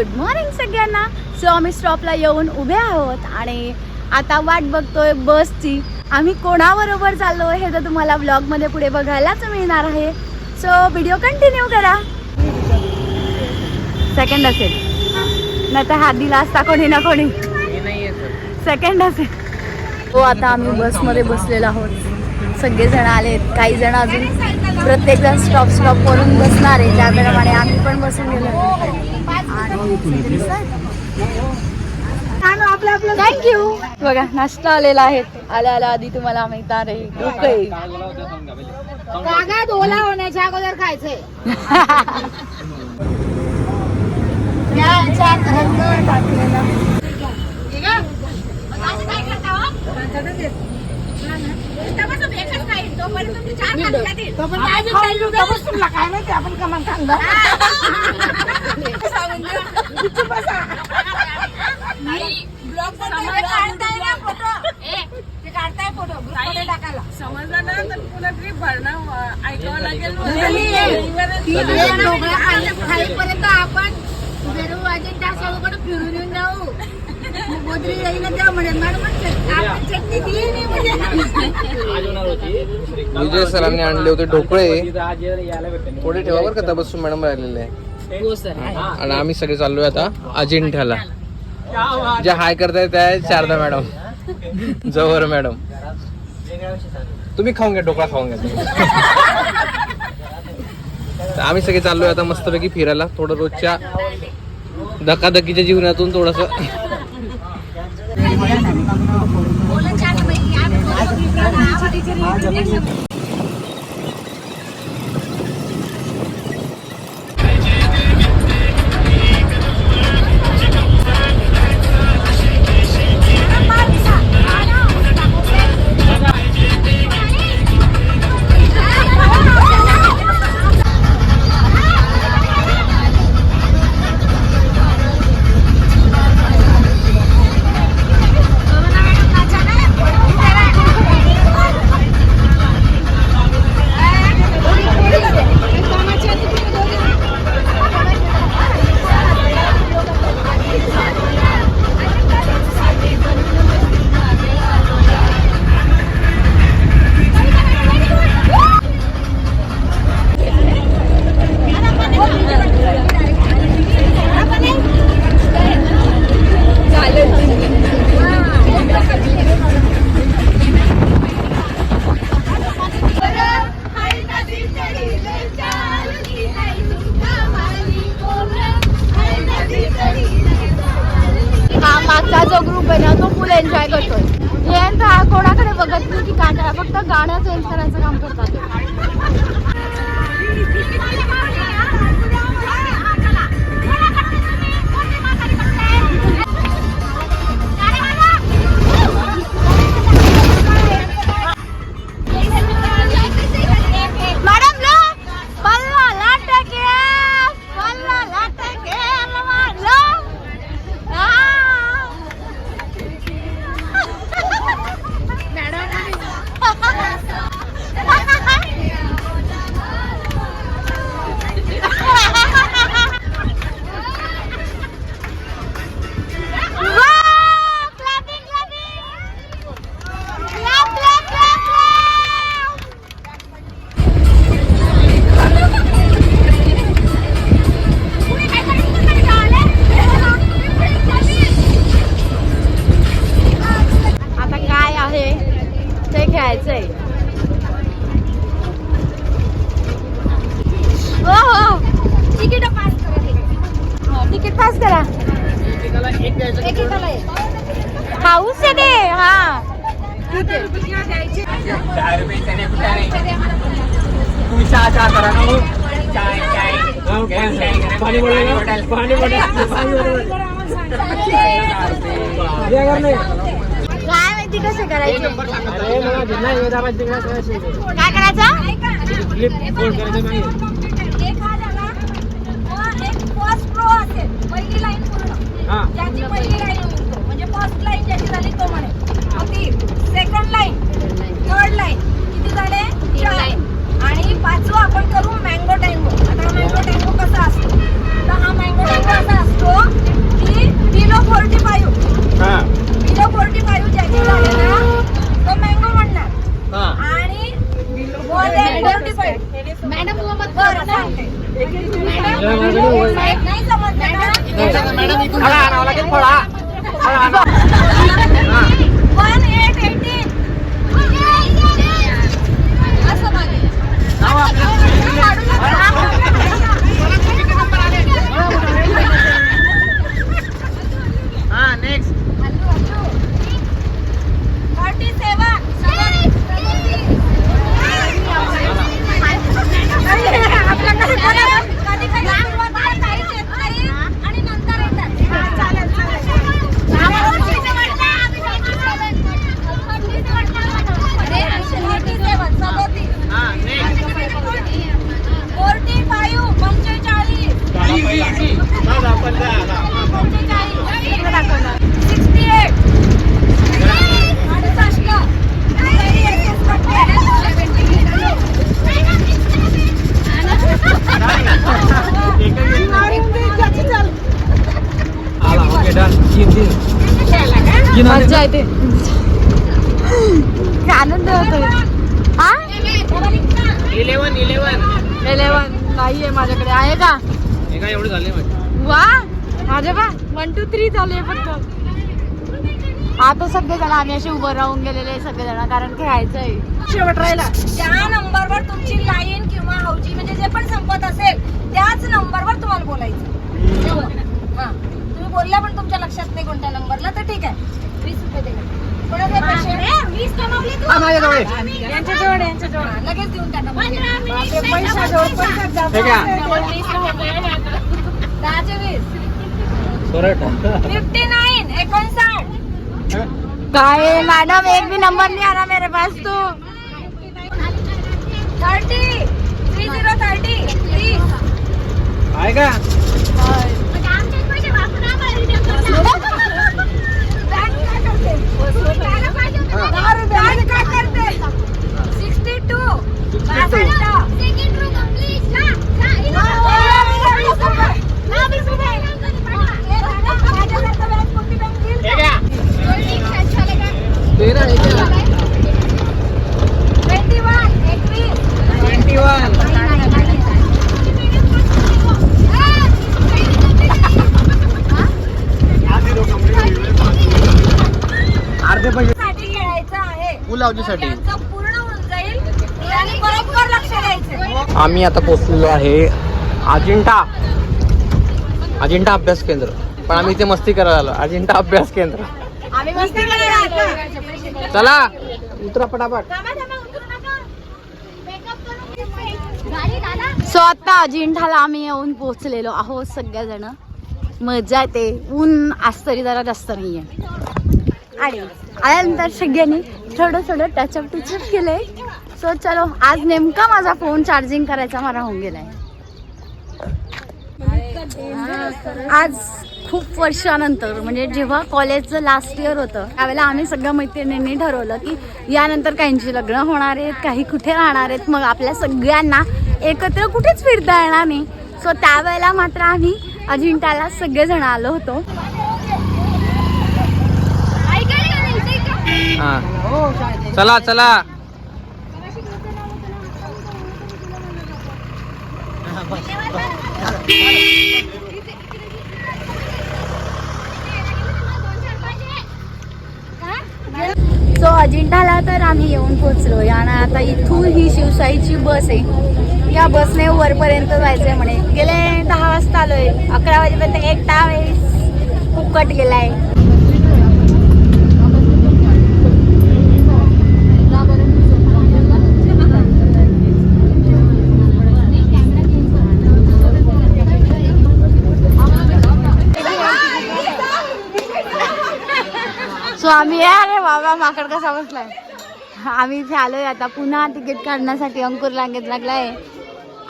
Good morning सगळ्यांना. So आम्ही स्टॉपला येऊन उभे आहोत आणि आता वाट बघतोय बसची आम्ही कोणाबरोबर चाललो हे तर तुम्हाला ब्लॉगमध्ये पुढे बघायलाच मिळणार आहे. सो व्हिडिओ कंटिन्यू करा. सेकंड असेल. नाही तर हात दिला असता कोणी ना कोणी. सेकंड असेल. हो आता आम्ही बसमध्ये बसलेलो आहोत. सगळेजण आलेत. काही जण अजून प्रत्येक जण स्टॉप स्टॉप करून बसणार आहे. त्याप्रमाणे आम्ही पण बसून गेलो. थँक्यू बघा नाश्ता आलेला आहे. आल्या आल्या आधी तुम्हाला मिळणार आहे. कागद ओला होण्याच्या अगोदर खायचंय. काय माहिती आपण कमान खाल्लं समजलं ना तर पुन्हा ट्रिप भरणं ऐकावं लागेल खाईपर्यंत आपण वेरूळ अजिंठा सर्वकडे फिरून येऊन जाऊ. गोदरी जाईला म्हणेल मॅडम चटणी दिली नाही म्हणजे विजय सरांनी आणले होते ढोकळे. थोडे ठेवा बरं का त्या बसून मॅडम राहिलेले आणि आम्ही सगळे चाललोय आता अजिंठ्याला जे हाय करताय त्या आहेत शारदा मॅडम. जवळ मॅडम. तुम्ही खाऊन घ्या ढोकळा खाऊन घ्या आम्ही सगळे चाललोय आता मस्तपैकी फिरायला. थोडं रोजच्या धकाधकीच्या जीवनातून थोडस हा फक्त गाण्याचं चेंज करायचं काम करतात तिकीट पास करा? हाऊस आहे ते हा. ठीक आहे काय माहिती कसं करायचं? काय करायचं? पहिली लाईन पूर्ण. ज्याची पहिली लाईन म्हणजे फर्स्ट लाईन ज्याची झाली तो म्हणे अगदी सेकंड लाईन थर्ड लाईन किती झाले चार आणि पाचवं आपण करू मँगो टँगो आता हा मँगो टँगो कसा असतो तर हा मँगो टँगो असा असतो फळा आणावं लागेल फळा फळा आणा. वन एट एटीन असं मागे. हा नेक्स्ट थर्टी सेवन आपल्याकडे कधी कधी सुरुवातीला काहीच येत नाही आणि नंतर येतात चालेल हा नेक्स्ट फोर्टी फाईव्ह पंचेचाळीस सिक्स्टी एट अडुसष्ट आला ओके डन तीन तीन मजा येते आनंद होतोय हा इलेवन इलेवन इलेवन नाहीये माझ्याकडे आहे का हे काय एवढे झाले माझे वा माझे बा वन टू थ्री झाले फक्त. आता सगळेजण आम्ही असे उभं राहून गेलेले सगळेजण कारण खेळायचंय. शेवट राहिला. त्या नंबरवर तुमची लाईन किंवा हौजी म्हणजे जे पण संपत असेल त्याच नंबरवर तुम्हाला बोलायचं. हा. तुम्ही बोलल्या पण तुमच्या लक्षात नाही कोणत्या नंबरला तर ठीक आहे. वीस रुपये दिले लगेच देऊन टाका. हे घ्या. दहाचे वीस. सोरट फिफ्टी नाईन एकोणसाठ काय मॅडम एक भी नंबर नहीं आ रहा मेरे पास तो थर्टी थ्री झिरो थर्टी तीस आहे का दहा रुपये काय करते सिक्स्टी टू हे घ्या तेरा हे घ्या ट्वेंटी वन एकवीस ट्वेंटी वन अर्धे पैसे आम्ही आता पोचलेलो आहे अजिंठा. अजिंठा अभ्यास केंद्र. पण आम्ही इथे मस्ती करायला आलो. अजिंठा अभ्यास केंद्र. आम्ही मस्ती करायला चला. उतरा पटापट. सो आता अजिंठाला आम्ही येऊन पोहोचलेलो आहोत सगळ्याजण मजा येते. ऊन आज तरी जरा जास्त नाहीये. आणि आल्यानंतर सगळ्यांनी थोडं थोडं टचअप टचअप केलंय. सो चलो आज नेमका माझा फोन चार्जिंग करायचा मला होऊन गेलाय. आज खूप वर्षानंतर म्हणजे जेव्हा कॉलेजचं लास्ट इयर होतं त्यावेळेला आम्ही सगळ्या मैत्रिणींनी ठरवलं की यानंतर काहींची लग्न होणार आहेत काही कुठे राहणार आहेत मग आपल्या सगळ्यांना एकत्र कुठेच फिरता येणार नाही. सो त्यावेळेला मात्र आम्ही अजिंठाला सगळेजण आलो होतो. हा. चला चला. सो अजिंठाला तर आम्ही येऊन पोहोचलो. आणि आता इथून ही शिवशाहीची बस आहे. या बसने वरपर्यंत जायचंय म्हणे. गेले दहा वाजता आलोय. अकरा वाजेपर्यंत एक वेळेस फुकट गेलाय सो आम्ही अरे बाबा माकड कसा बसलाय? आम्ही इथे आलोय आता पुन्हा तिकीट काढण्यासाठी अंकुर रांगेत लागलाय.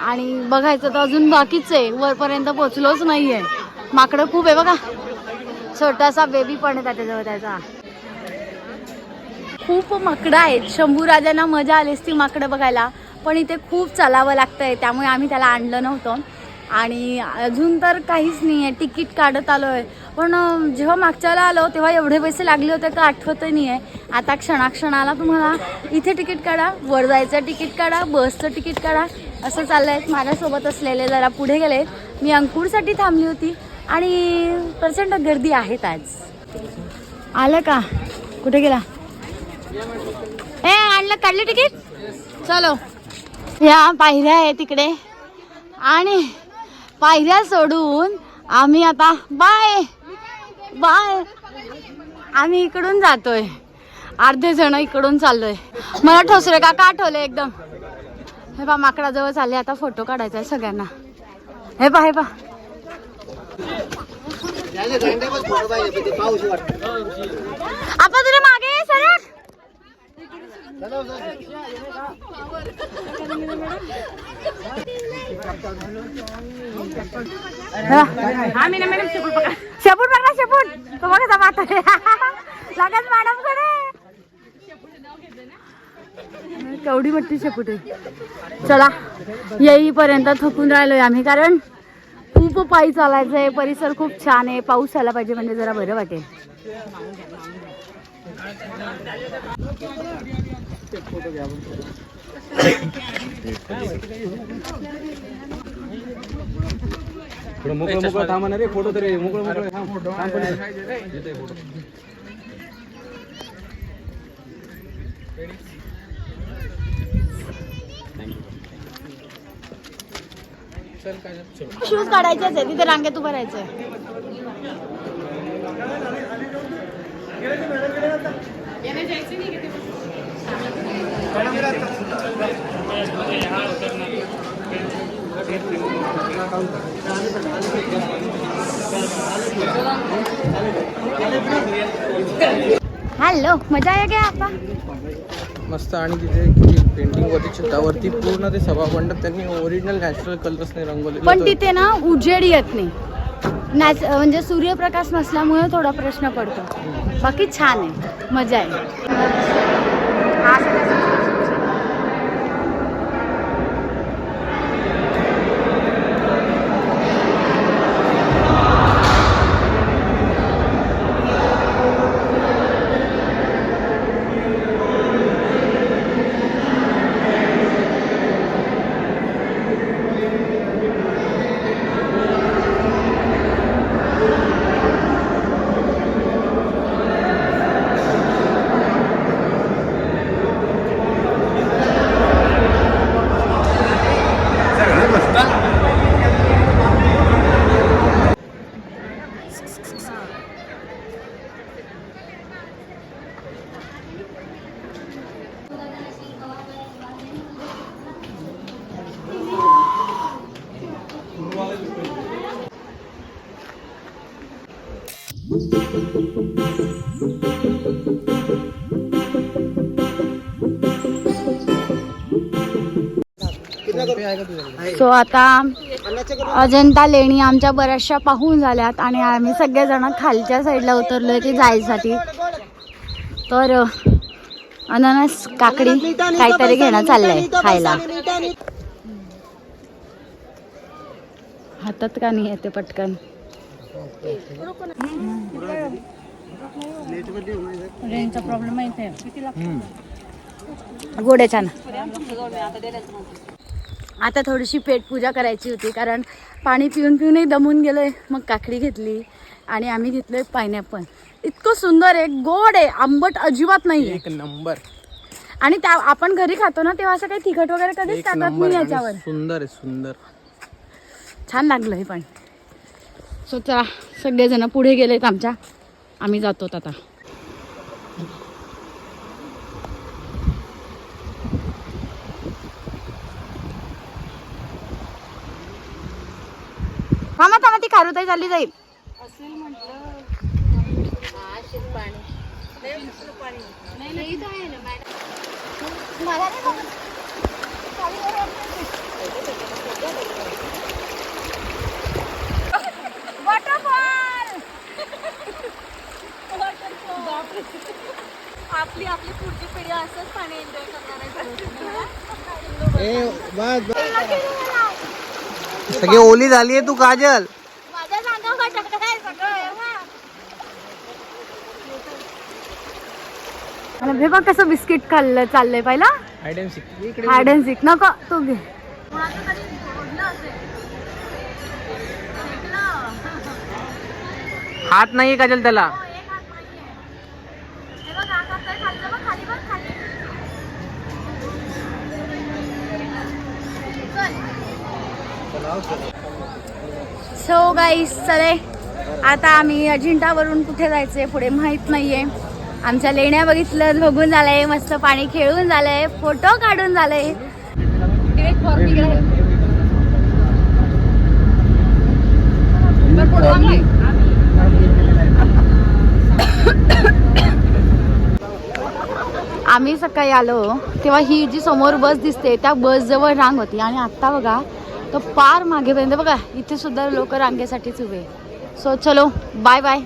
आणि बघायचं तर अजून बाकीच आहे वरपर्यंत पोचलोच नाहीये. माकडं खूप आहे बघा. छोटासा बेबी पण आहे त्याच्याजवळ त्याचा. खूप माकडं आहेत. शंभू राजांना मजा आलीच ती माकडं बघायला. पण इथे खूप चालावं लागतंय त्यामुळे आम्ही त्याला आणलं नव्हतं. आणि अजून तर काहीच नाही आहे तिकीट काढत आलो आहे पण जेव्हा मागच्याला आलो तेव्हा एवढे पैसे लागले होते का आठवतही नाही आहे आता क्षणाक्षणाला तुम्हाला इथे तिकीट काढा वर जायचं तिकीट काढा बसचं तिकीट काढा असं चाललं आहे माझ्यासोबत असलेले जरा पुढे गेले मी अंकुरसाठी थांबली होती आणि प्रचंड गर्दी आहेत आज. आलं का? कुठे गेला? ए आणलं काढलं तिकीट? चलो. या पायऱ्या आहे तिकडे आणि पायऱ्या सोडून आम्ही आता बाय बाय. आम्ही इकडून जातोय. अर्धे जण इकडून चाललोय. मला ठोसरे काका आठवले एकदम. हे पा माकडाजवळ चालले. आता फोटो काढायचा आहे सगळ्यांना. हे पा हे पा आपण तुला शेपूट बघा शेपूट तो बघा कसा पाहतोय लगेच मॅडमकडे केवढी मोठी शेपूट आहे. चला येईपर्यंत थकून राहिलोय आम्ही कारण खूप पायी चालायचंय परिसर खूप छान आहे पाऊस आला पाहिजे म्हणजे जरा बरं वाटेल. मोकळं मोकळं थांबा ना रे फोटो तरी मोकळं मोकळं थांब फोटो. शूज काढायचेच आहे तिथे रांगेत उभं राहायचंय. हॅलो मजा आहे क्या आपा मस्त आणि तिथे पेंटिंग वरती छतावरती पूर्ण ते सभामंडप त्यांनी ओरिजिनल नॅचरल कलर्सने रंगवलेलं. पण. तिथे ना उजेड येत नाही. नॅच म्हणजे सूर्यप्रकाश नसल्यामुळे थोडा प्रश्न पडतो. बाकी छान आहे. मजा आहे. सो आता अजंता लेणी आमच्या बऱ्याचशा पाहून झाल्यात आणि आम्ही सगळेजण खालच्या साईडला उतरलोय ते जायसाठी. तर अननस काकडी काहीतरी घेणं चाललंय खायला. हातात का नाही येते पटकन? रेंजचा प्रॉब्लेम आहे गोड्या छान आता थोडीशी पेट पूजा करायची होती कारण पाणी पिऊन पिऊनही दमून गेलोय. मग काकडी घेतली आणि आम्ही घेतलोय पायनॅपल इतकं सुंदर आहे गोड आहे आंबट अजिबात नाही एक नंबर. आणि त्या आपण घरी खातो ना तेव्हा असं काही तिखट वगैरे कधीच एक टाकत नंबर नाही आणि याच्यावर. सुंदर आहे सुंदर. छान लागलं हे पण. सो चला सगळेजण पुढे गेलेत आमच्या. आम्ही जातो आता. थांबा थांबा ती खारुताई चालली जाईल. आपली आपली पुढची पिढी असंच पाणी एन्जॉय करणार आहे. सगळी ओली झाली आहे तू काजल. हे बघ कसं बिस्किट खाल्लं चाललंय पहिला. हार्ड अँड सिक नको तू घे. हात नाहीये काजल त्याला. सो गाईस चले. आता आम्ही अजिंठावरून कुठे जायचंय पुढे माहीत नाहीये. आमच्या लेण्या बघितलं बघून झालंय मस्त पाणी खेळून झालंय फोटो काढून झालंय. आम्ही सकाळी आलो तेव्हा ही जी समोर बस दिसते त्या बस जवळ रांग होती. आणि आत्ता बघा तो पार मागेपर्यंत बघा इथे सुद्धा लोक रांगेसाठीच उभे सो चलो बाय बाय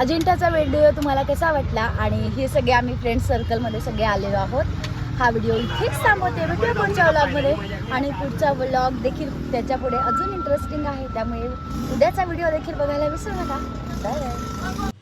अजिंठाचा व्हिडिओ तुम्हाला कसा वाटला आणि हे सगळे आम्ही फ्रेंड सर्कलमध्ये सगळे आलेलो आहोत. हा व्हिडिओ इथेच थांबवते भेटूया पुढच्या व्लॉगमध्ये आणि पुढचा व्लॉग देखील त्याच्या पुढे अजून इंटरेस्टिंग आहे. त्यामुळे उद्याचा व्हिडिओ देखील बघायला विसरू नका. Bye bye